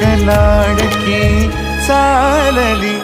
ಕಲಾಡಕಿ ಸಾಲಲಿ